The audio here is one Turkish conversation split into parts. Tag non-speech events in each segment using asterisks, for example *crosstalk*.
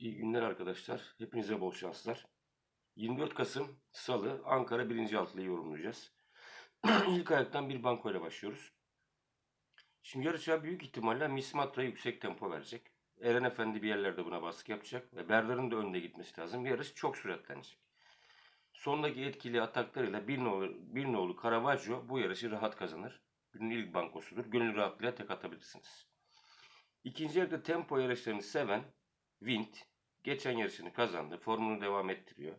İyi günler arkadaşlar. Hepinize bol şanslar. 24 Kasım Salı Ankara 1. altılıyı yorumlayacağız. *clears throat* İlk ayaktan bir bankoyla başlıyoruz. Şimdi yarışa büyük ihtimalle Mismatra yüksek tempo verecek. Eren Efendi bir yerlerde buna baskı yapacak ve Berdar'ın da önde gitmesi lazım. Yarış çok süratlenecek. Sondaki etkili ataklarıyla bir nolu, bir nolu Caravaggio bu yarışı rahat kazanır. Günün ilk bankosudur. Gönül rahatlığıyla tek atabilirsiniz. İkinci yarıda tempo yarışlarını seven Wind geçen yarışını kazandı. Formunu devam ettiriyor.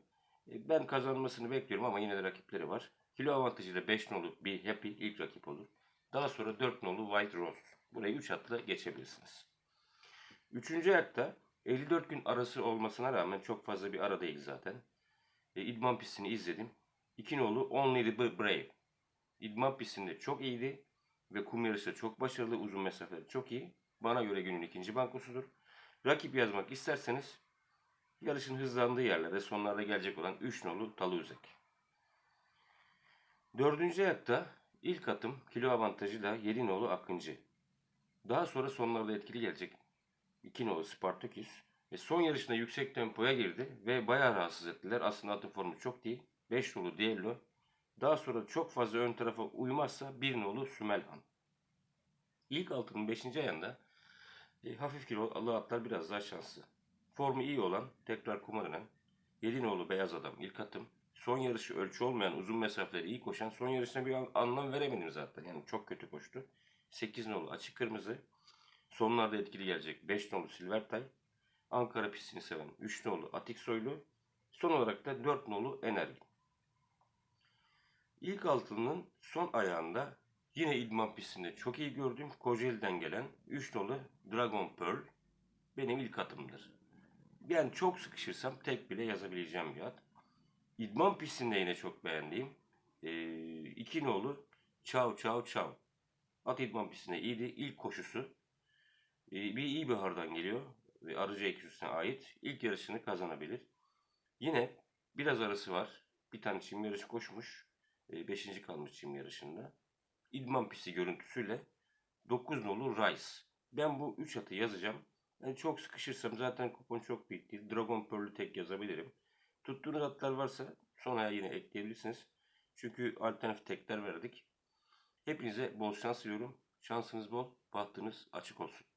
E, Ben kazanmasını bekliyorum ama yine de rakipleri var. Kilo avantajıyla 5 nolu bir Happy ilk rakip olur. Daha sonra 4 nolu White Rose. Burayı 3 atla geçebilirsiniz. Üçüncü ayakta 54 gün arası olmasına rağmen çok fazla bir ara değil zaten. E, pistini izledim. 2 nolu Only the Brave. İdman pistinde çok iyiydi ve kum yarışı çok başarılı. Uzun mesafeleri çok iyi. Bana göre günün ikinci bankosudur. Rakip yazmak isterseniz yarışın hızlandığı yerlerde sonlarda gelecek olan 3 nolu Taluzek. Dördüncü ayakta ilk atım kilo avantajıyla 7 nolu Akıncı. Daha sonra sonlarda etkili gelecek 2 nolu Spartaküs. Ve son yarışında yüksek tempoya girdi ve bayağı rahatsız ettiler. Aslında atın formu çok değil. 5 nolu Diello. Daha sonra çok fazla ön tarafa uymazsa 1 nolu Sümelhan. İlk altının 5. ayında e, hafif kilolu atlar biraz daha şanslı. Formu iyi olan, tekrar kuma dönen, Yedinoğlu beyaz adam ilk atım. Son yarışı ölçü olmayan, uzun mesafeleri iyi koşan, son yarışına bir an- anlam veremedim zaten. Yani çok kötü koştu. 8 nolu açık kırmızı. Sonlarda etkili gelecek 5 nolu Silvertay. Ankara pistini seven 3 nolu Atik Soylu. Son olarak da 4 nolu Enerji. İlk altının son ayağında yine idman pistinde çok iyi gördüğüm Kocaeli'den gelen 3 nolu Dragon Pearl benim ilk atımdır. Yani çok sıkışırsam tek bile yazabileceğim bir at. İdman pistinde yine çok beğendiğim eee iki nolu Çav Çav Çav. At idman pistinde iyiydi. İlk koşusu eee, bir iyi bir hardan geliyor ve arıcı eküsüne ait. İlk yarışını kazanabilir. Yine biraz arası var. Bir tane çim yarışı koşmuş. 5. kalmış çim yarışında. İdman pisti görüntüsüyle 9 nolu Rice. Ben bu 3 atı yazacağım. Yani çok sıkışırsam zaten kupon çok büyük değil. Dragon Pearl'ü tek yazabilirim. Tuttuğunuz atlar varsa sonra yine ekleyebilirsiniz. Çünkü alternatif tekler verdik. Hepinize bol şans diliyorum. Şansınız bol, bahtınız açık olsun.